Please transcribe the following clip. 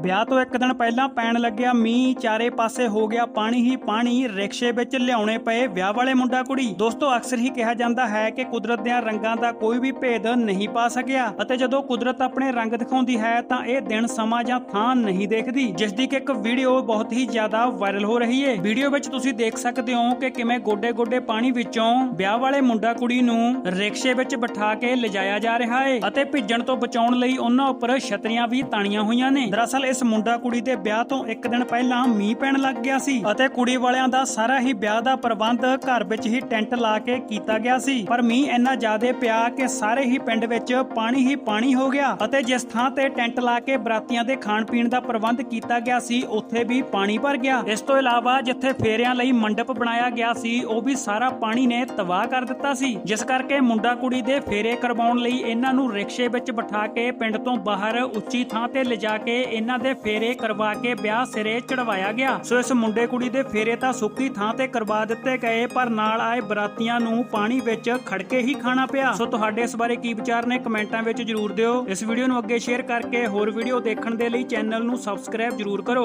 ਵਿਆਹ ਤੋਂ ਇੱਕ ਦਿਨ ਪਹਿਲਾਂ ਪੈਣ ਲੱਗਿਆ ਮੀਂਹ, ਚਾਰੇ ਪਾਸੇ ਹੋ ਗਿਆ ਪਾਣੀ ਹੀ ਪਾਣੀ, ਰਿਕਸ਼ੇ ਵਿੱਚ ਲਿਆਉਣੇ ਪਏ ਵਿਆਹ ਵਾਲੇ ਮੁੰਡਾ ਕੁੜੀ। ਦੋਸਤੋ, ਅਕਸਰ ਹੀ ਕਿਹਾ ਜਾਂਦਾ ਹੈ ਕਿ ਕੁਦਰਤ ਦੇ ਰੰਗਾਂ ਦਾ ਕੋਈ ਵੀ ਭੇਦ ਨਹੀਂ ਪਾ ਸਕਿਆ ਅਤੇ ਜਦੋਂ ਕੁਦਰਤ ਆਪਣੇ ਰੰਗ ਦਿਖਾਉਂਦੀ ਹੈ ਤਾਂ ਇਹ ਦਿਨ ਸਮਾਂ ਜਾਂ ਥਾਂ ਨਹੀਂ ਦੇਖਦੀ, ਜਿਸ ਦੀ ਕਿ ਇੱਕ ਵੀਡੀਓ ਬਹੁਤ ਹੀ ਜ਼ਿਆਦਾ ਵਾਇਰਲ ਹੋ ਰਹੀ ਹੈ ਵੀਡੀਓ ਵਿੱਚ ਤੁਸੀਂ ਦੇਖ ਸਕਦੇ ਹੋ ਕਿ ਕਿਵੇਂ ਗੋਡੇ-ਗੋਡੇ ਪਾਣੀ ਵਿੱਚੋਂ ਵਿਆਹ ਵਾਲੇ ਮੁੰਡਾ ਕੁੜੀ ਨੂੰ ਰਿਕਸ਼ੇ ਵਿੱਚ ਬਿਠਾ ਕੇ ਲਿਜਾਇਆ ਜਾ ਰਿਹਾ ਹੈ ਅਤੇ ਭਿੱਜਣ ਤੋਂ ਬਚਾਉਣ ਲਈ ਉਹਨਾਂ ਉੱਪਰ ਛਤਰੀਆਂ ਵੀ ਤਾਣੀਆਂ ਹੋਈਆਂ ਨੇ। ਦਰਅਸਲ ਇਸ ਮੁੰਡਾ ਕੁੜੀ ਦੇ ਵਿਆਹ ਤੋਂ ਇੱਕ ਦਿਨ ਪਹਿਲਾਂ ਮੀਂਹ ਪੈਣ ਲੱਗ ਗਿਆ ਸੀ ਅਤੇ ਕੁੜੀ ਵਾਲਿਆਂ ਦਾ ਸਾਰਾ ਹੀ ਵਿਆਹ ਦਾ ਪ੍ਰਬੰਧ ਘਰ ਵਿੱਚ ਹੀ ਟੈਂਟ ਲਾ ਕੇ ਕੀਤਾ ਗਿਆ ਸੀ। ਪਰ ਮੀਂਹ ਇੰਨਾ ਜ਼ਿਆਦਾ ਪਿਆ ਕਿ ਸਾਰੇ ਹੀ ਪਿੰਡ ਵਿੱਚ ਪਾਣੀ ਹੀ ਪਾਣੀ ਹੋ ਗਿਆ ਅਤੇ ਜਿਸ ਥਾਂ ਤੇ ਟੈਂਟ ਲਾ ਕੇ ਬਰਾਤੀਆਂ ਦੇ ਖਾਣ ਪੀਣ ਦਾ ਪ੍ਰਬੰਧ ਕੀਤਾ ਗਿਆ ਸੀ, ਉੱਥੇ ਵੀ ਪਾਣੀ ਭਰ ਗਿਆ। ਇਸ ਤੋਂ ਇਲਾਵਾ ਜਿੱਥੇ ਫੇਰਿਆਂ ਲਈ ਮੰਡਪ ਬਣਾਇਆ ਗਿਆ ਸੀ, ਉਹ ਵੀ ਸਾਰਾ ਪਾਣੀ ਨੇ ਤਬਾਹ ਕਰ ਦਿੱਤਾ ਸੀ। ਜਿਸ ਕਰਕੇ ਮੁੰਡਾ ਕੁੜੀ ਦੇ ਫੇਰੇ ਕਰਵਾਉਣ ਲਈ ਇਹਨਾਂ ਨੂੰ ਰਿਕਸ਼ੇ ਵਿੱਚ ਬਿਠਾ ਕੇ ਪਿੰਡ ਤੋਂ ਬਾਹਰ ਉੱਚੀ ਥਾਂ ਤੇ ਲਿਜਾ ਕੇ ਇਹਨਾਂ ਦੇ ਫੇਰੇ ਕਰਵਾ ਕੇ ਵਿਆਹ ਸਿਰੇ ਚੜਵਾਇਆ ਗਿਆ। ਸੋ ਇਸ ਮੁੰਡੇ ਕੁੜੀ ਦੇ ਫੇਰੇ ਤਾਂ ਸੁੱਕੀ ਥਾਂ ਤੇ ਕਰਵਾ ਦਿੱਤੇ ਗਏ, ਪਰ ਨਾਲ ਆਏ ਬਰਾਤੀਆਂ ਨੂੰ ਪਾਣੀ ਵਿੱਚ ਖੜਕੇ ਹੀ ਖਾਣਾ ਪਿਆ। ਸੋ ਤੁਹਾਡੇ ਇਸ ਬਾਰੇ ਕੀ ਵਿਚਾਰ ਨੇ ਕਮੈਂਟਾਂ ਵਿੱਚ ਜਰੂਰ ਦਿਓ। ਇਸ ਵੀਡੀਓ ਨੂੰ ਅੱਗੇ ਸ਼ੇਅਰ ਕਰਕੇ ਹੋਰ ਵੀਡੀਓ ਦੇਖਣ ਦੇ ਲਈ ਚੈਨਲ ਨੂੰ ਸਬਸਕ੍ਰਾਈਬ ਜਰੂਰ ਕਰੋ।